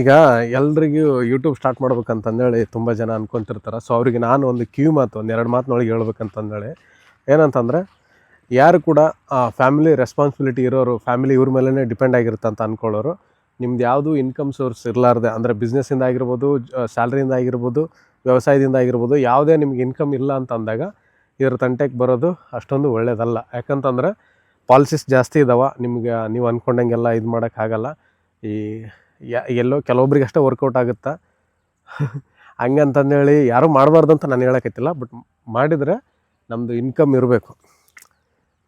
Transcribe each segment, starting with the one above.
ಈಗ ಎಲ್ರಿಗೂ YouTube start ಮಾಡ್ಬೇಕಂತಂದೇಳಿ ತುಂಬ ಜನ ಅನ್ಕೊಂತಿರ್ತಾರೆ. ಸೊ ಅವ್ರಿಗೆ ನಾನು ಒಂದು ಕ್ಯೂ ಮಾತು, ಒಂದು ಎರಡು ಮಾತಿನೊಳಗೆ ಹೇಳ್ಬೇಕಂತಂದೇಳಿ. ಏನಂತಂದರೆ, ಯಾರು ಕೂಡ ಫ್ಯಾಮಿಲಿ ರೆಸ್ಪಾನ್ಸಿಬಿಲಿಟಿ ಇರೋರು ಫ್ಯಾಮಿಲಿ ಇವ್ರ ಮೇಲೇ ಡಿಪೆಂಡ್ ಆಗಿರುತ್ತೆ ಅಂತ ಅಂದ್ಕೊಳ್ಳೋರು ನಿಮ್ದು ಯಾವುದು ಇನ್ಕಮ್ ಸೋರ್ಸ್ ಇರಲಾರ್ದೆ, ಅಂದರೆ ಬಿಸ್ನೆಸ್ಸಿಂದ ಆಗಿರ್ಬೋದು ಸ್ಯಾಲ್ರಿಯಿಂದ ಆಗಿರ್ಬೋದು, ವ್ಯವಸಾಯದಿಂದ ಆಗಿರ್ಬೋದು, ಯಾವುದೇ ನಿಮ್ಗೆ ಇನ್ಕಮ್ ಇಲ್ಲ ಅಂತ ಅಂದಾಗ ಇದ್ರ ತಂಟೆಗೆ ಬರೋದು ಅಷ್ಟೊಂದು ಒಳ್ಳೆಯದಲ್ಲ ಯಾಕಂತಂದ್ರೆ ಪಾಲಿಸೀಸ್ ಜಾಸ್ತಿ ಇದಾವೆ, ನಿಮ್ಗೆ, ನೀವು ಅಂದ್ಕೊಂಡಂಗೆಲ್ಲ ಇದು ಮಾಡೋಕ್ಕಾಗಲ್ಲ ಈ ಎಲ್ಲೋ ಕೆಲವೊಬ್ರಿಗೆ ಅಷ್ಟೇ ವರ್ಕೌಟ್ ಆಗುತ್ತಾ? ಹಂಗಂತಂದೇಳಿ ಯಾರೂ ಮಾಡಬಾರ್ದು ಅಂತ ನಾನು ಹೇಳಕತ್ತಿಲ್ಲ ಬಟ್ ಮಾಡಿದರೆ ನಮ್ಮದು ಇನ್ಕಮ್ ಇರಬೇಕು.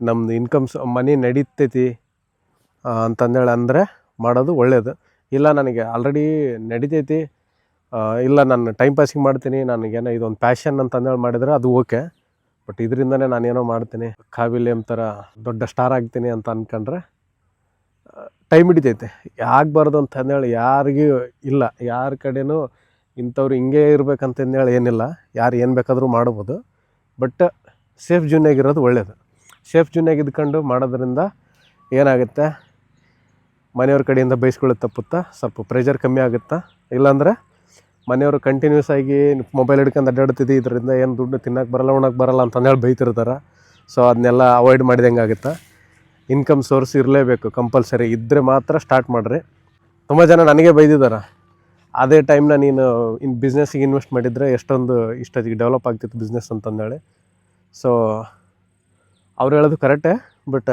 ನಮ್ಮದು ಇನ್ಕಮ್ಸ್ ಮನಿ ನಡೀತೈತಿ ಅಂತಂದೇಳಿ ಅಂದರೆ ಮಾಡೋದು ಒಳ್ಳೆಯದು ಇಲ್ಲ ನನಗೆ ಆಲ್ರೆಡಿ ನಡಿತೈತಿ ಇಲ್ಲ ನಾನು ಟೈಮ್ ಪಾಸಿಂಗ್ ಮಾಡ್ತೀನಿ, ನನಗೇನೋ ಇದೊಂದು ಪ್ಯಾಷನ್ ಅಂತಂದೇಳಿ ಮಾಡಿದರೆ ಅದು ಓಕೆ ಬಟ್ ಇದರಿಂದನೇ ನಾನೇನೋ ಮಾಡ್ತೀನಿ. ಕಾವಿಲಿಯಂ ಥರ ದೊಡ್ಡ ಸ್ಟಾರ್ ಆಗ್ತೀನಿ ಅಂತ ಅಂದ್ಕೊಂಡ್ರೆ ಟೈಮ್ ಹಿಡಿತೈತೆ. ಆಗಬಾರ್ದು ಅಂತಂದೇಳಿ ಯಾರಿಗೂ ಇಲ್ಲ. ಯಾರ ಕಡೆಯೂ ಇಂಥವ್ರು ಹಿಂಗೆ ಹೇಳಿ ಏನಿಲ್ಲ. ಯಾರು ಏನು ಬೇಕಾದರೂ ಮಾಡ್ಬೋದು. ಬಟ್ ಸೇಫ್ ಜೂನ್ಯಾಗಿರೋದು ಒಳ್ಳೆಯದು ಸೇಫ್ ಇದ್ಕೊಂಡು ಮಾಡೋದ್ರಿಂದ ಏನಾಗುತ್ತೆ? ಮನೆಯವ್ರ ಕಡೆಯಿಂದ ಬೈಸ್ಕೊಳ್ಳೋದು ತಪ್ಪುತ್ತಾ ಸ್ವಲ್ಪ ಪ್ರೆಷರ್ ಕಮ್ಮಿ ಆಗುತ್ತಾ? ಇಲ್ಲಾಂದರೆ ಮನೆಯವರು ಕಂಟಿನ್ಯೂಸ್ ಆಗಿ ಮೊಬೈಲ್ ಹಿಡ್ಕೊಂಡು ಅಡ್ಡಾಡ್ತಿದ್ದಿ, ಇದರಿಂದ ಏನು ದುಡ್ಡು ತಿನ್ನಕ್ಕೆ ಬರಲ್ಲ ಉಣಕ್ಕೆ ಬರಲ್ಲ ಅಂತಂದೇಳಿ ಬೈತಿರ್ತಾರೆ. ಸೊ ಅದನ್ನೆಲ್ಲ ಅವಾಯ್ಡ್ ಮಾಡಿದಂಗೆ ಆಗುತ್ತೆ ಇನ್ಕಮ್ ಸೋರ್ಸ್ ಇರಲೇಬೇಕು ಕಂಪಲ್ಸರಿ ಇದ್ದರೆ ಮಾತ್ರ ಸ್ಟಾರ್ಟ್ ಮಾಡಿರಿ. ತುಂಬ ಜನ ನನಗೆ ಬೈದಿದ್ದಾರೆ ಅದೇ ಟೈಮ್ನ ನೀನು ಇನ್ ಬಿಸ್ನೆಸ್ಸಿಗೆ ಇನ್ವೆಸ್ಟ್ ಮಾಡಿದರೆ ಎಷ್ಟೊಂದು ಇಷ್ಟೊತ್ತಿಗೆ ಡೆವಲಪ್ ಆಗ್ತಿತ್ತು ಬಿಸ್ನೆಸ್ ಅಂತಂದೇಳಿ. ಸೊ ಅವ್ರು ಹೇಳೋದು ಕರೆಕ್ಟೇ ಬಟ್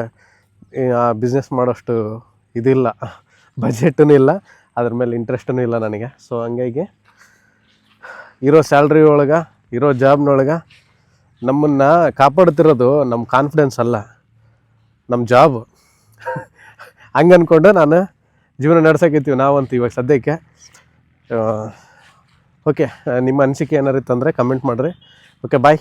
ಆ ಬಿಸ್ನೆಸ್ ಮಾಡೋಷ್ಟು ಇದಿಲ್ಲ. ಬಜೆಟೂ ಇಲ್ಲ, ಅದ್ರ ಮೇಲೆ ಇಂಟ್ರೆಸ್ಟೂ ಇಲ್ಲ ನನಗೆ. ಸೊ ಹಂಗಾಗಿ ಇರೋ ಸ್ಯಾಲ್ರಿ ಒಳಗೆ, ಇರೋ ಜಾಬ್ನೊಳಗೆ ನಮ್ಮನ್ನು ಕಾಪಾಡ್ತಿರೋದು ನಮ್ಮ ಕಾನ್ಫಿಡೆನ್ಸ್ ಅಲ್ಲ. ನಮ್ಮ ಜಾಬ್. ಹಂಗೆ ಅಂದ್ಕೊಂಡು ನಾನು ಜೀವನ ನಡ್ಸೋಕೈತೀವಿ ನಾವಂತ ಇವಾಗ ಸದ್ಯಕ್ಕೆ. ಓಕೆ ನಿಮ್ಮ ಅನಿಸಿಕೆ ಏನಾರು ಇತ್ತಂದರೆ ಕಮೆಂಟ್ ಮಾಡಿರಿ. Okay bye